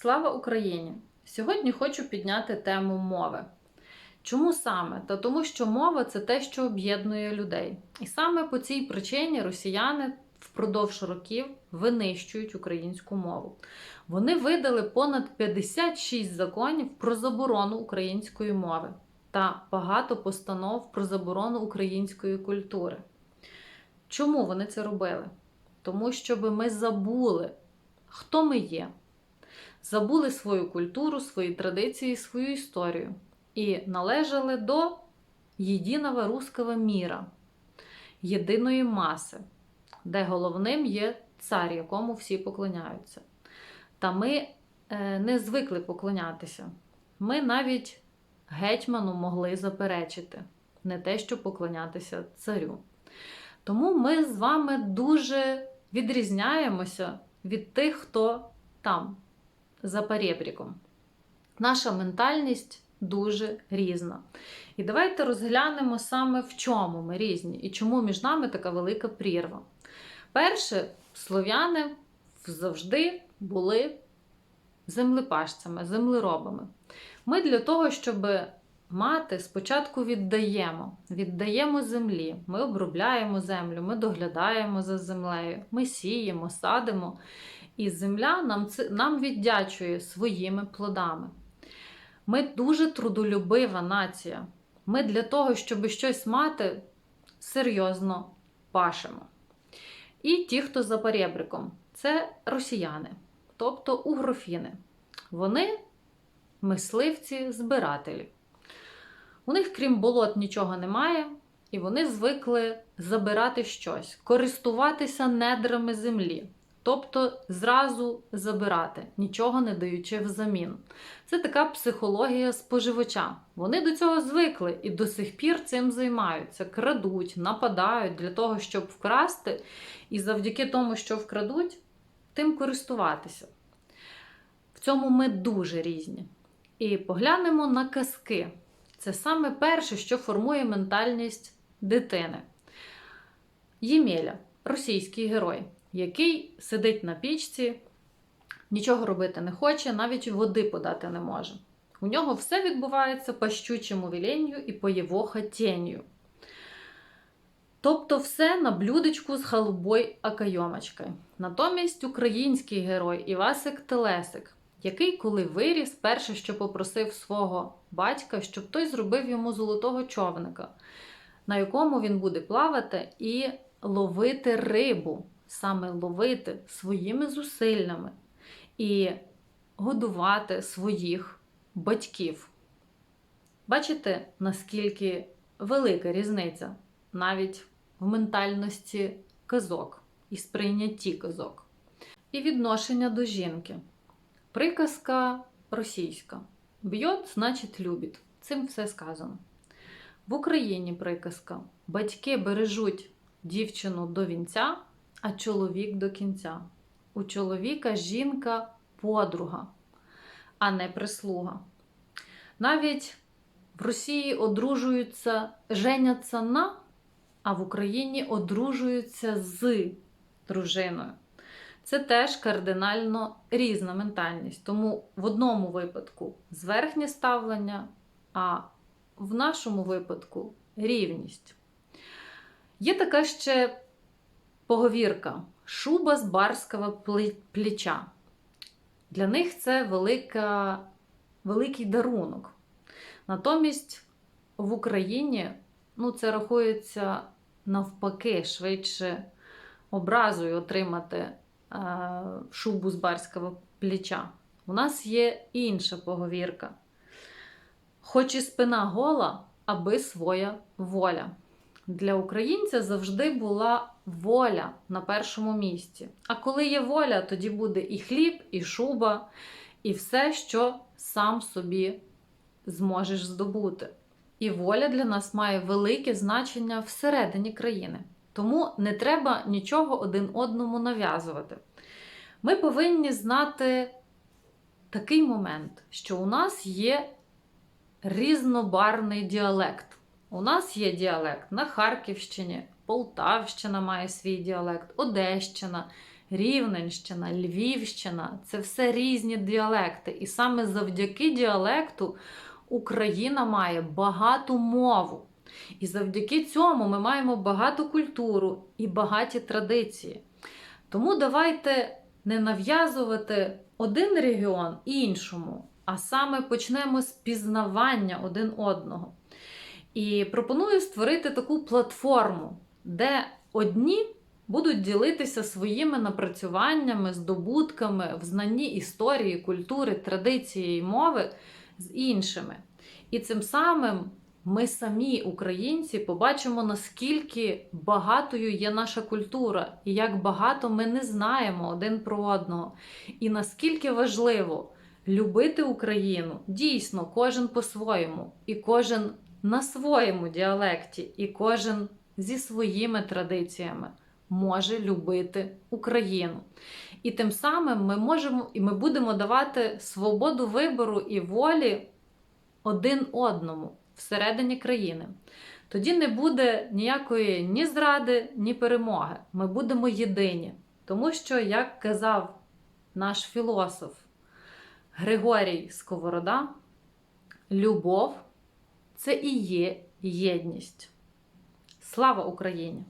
Слава Україні! Сьогодні хочу підняти тему мови. Чому саме? Та тому, що мова це те, що об'єднує людей. І саме по цій причині росіяни впродовж років винищують українську мову. Вони видали понад 56 законів про заборону української мови та багато постанов про заборону української культури. Чому вони це робили? Тому щоб ми забули, хто ми є, забули свою культуру, свої традиції, свою історію і належали до єдиного русского міра, єдиної маси, де головним є цар, якому всі поклоняються. Та ми е, не звикли поклонятися. Ми навіть гетьману могли заперечити, не те, що поклонятися царю. Тому ми з вами дуже відрізняємося від тих, хто там, за перебріком. Наша ментальність дуже різна. І давайте розглянемо саме в чому ми різні і чому між нами така велика прірва. Перше, слов'яни завжди були землепашцями, землеробами. Ми для того, щоб мати, спочатку віддаємо. Віддаємо землі, ми обробляємо землю, ми доглядаємо за землею, ми сіємо, садимо. І земля нам, нам віддячує своїми плодами. Ми дуже трудолюбива нація. Ми для того, щоб щось мати, серйозно пашемо. І ті, хто за перебриком, це росіяни, тобто угрофіни. Вони мисливці-збирателі. У них, крім болот, нічого немає, і вони звикли забирати щось, користуватися недрами землі. Тобто зразу забирати, нічого не даючи взамін. Це така психологія споживача. Вони до цього звикли і до сих пір цим займаються, крадуть, нападають для того, щоб вкрасти, і завдяки тому, що вкрадуть, тим користуватися. В цьому ми дуже різні. І поглянемо на казки. Це саме перше, що формує ментальність дитини. Ємеля, російський герой який сидить на пічці, нічого робити не хоче, навіть води подати не може. У нього все відбувається по щучому веленню і по його хотінню. Тобто все на блюдечку з голубой окайомочкою. Натомість український герой Івасик Телесик, який, коли виріс, перше, що попросив свого батька, щоб той зробив йому золотого човника, на якому він буде плавати і ловити рибу саме ловити своїми зусиллями і годувати своїх батьків. Бачите, наскільки велика різниця навіть в ментальності казок і сприйнятті казок. І відношення до жінки. Приказка російська. Б'єт, значить, любить. Цим все сказано. В Україні приказка. Батьки бережуть дівчину до вінця, а чоловік до кінця. У чоловіка жінка подруга, а не прислуга. Навіть в Росії одружуються, женяться на, а в Україні одружуються з дружиною. Це теж кардинально різна ментальність. Тому в одному випадку зверхнє ставлення, а в нашому випадку рівність. Є така ще Поговірка шуба з барського плеча. Для них це велика, великий дарунок. Натомість в Україні ну, це рахується навпаки, швидше образою отримати шубу з барського плеча. У нас є інша поговірка. Хоч і спина гола, аби своя воля для українця завжди була воля на першому місці. А коли є воля, тоді буде і хліб, і шуба, і все, що сам собі зможеш здобути. І воля для нас має велике значення всередині країни. Тому не треба нічого один одному нав'язувати. Ми повинні знати такий момент, що у нас є різнобарний діалект. У нас є діалект на Харківщині, Полтавщина має свій діалект, Одещина, Рівненщина, Львівщина це все різні діалекти. І саме завдяки діалекту Україна має багату мову. І завдяки цьому ми маємо багату культуру і багаті традиції. Тому давайте не нав'язувати один регіон іншому, а саме почнемо з пізнавання один одного. І пропоную створити таку платформу, де одні будуть ділитися своїми напрацюваннями, здобутками в знанні історії, культури, традиції і мови з іншими. І цим самим ми самі, українці, побачимо, наскільки багатою є наша культура, і як багато ми не знаємо один про одного, і наскільки важливо любити Україну дійсно кожен по-своєму, і кожен на своєму діалекті, і кожен зі своїми традиціями може любити Україну. І тим самим ми можемо і ми будемо давати свободу вибору і волі один одному всередині країни. Тоді не буде ніякої ні зради, ні перемоги. Ми будемо єдині. Тому що, як казав наш філософ Григорій Сковорода, любов це і є єдність. Слава Україні!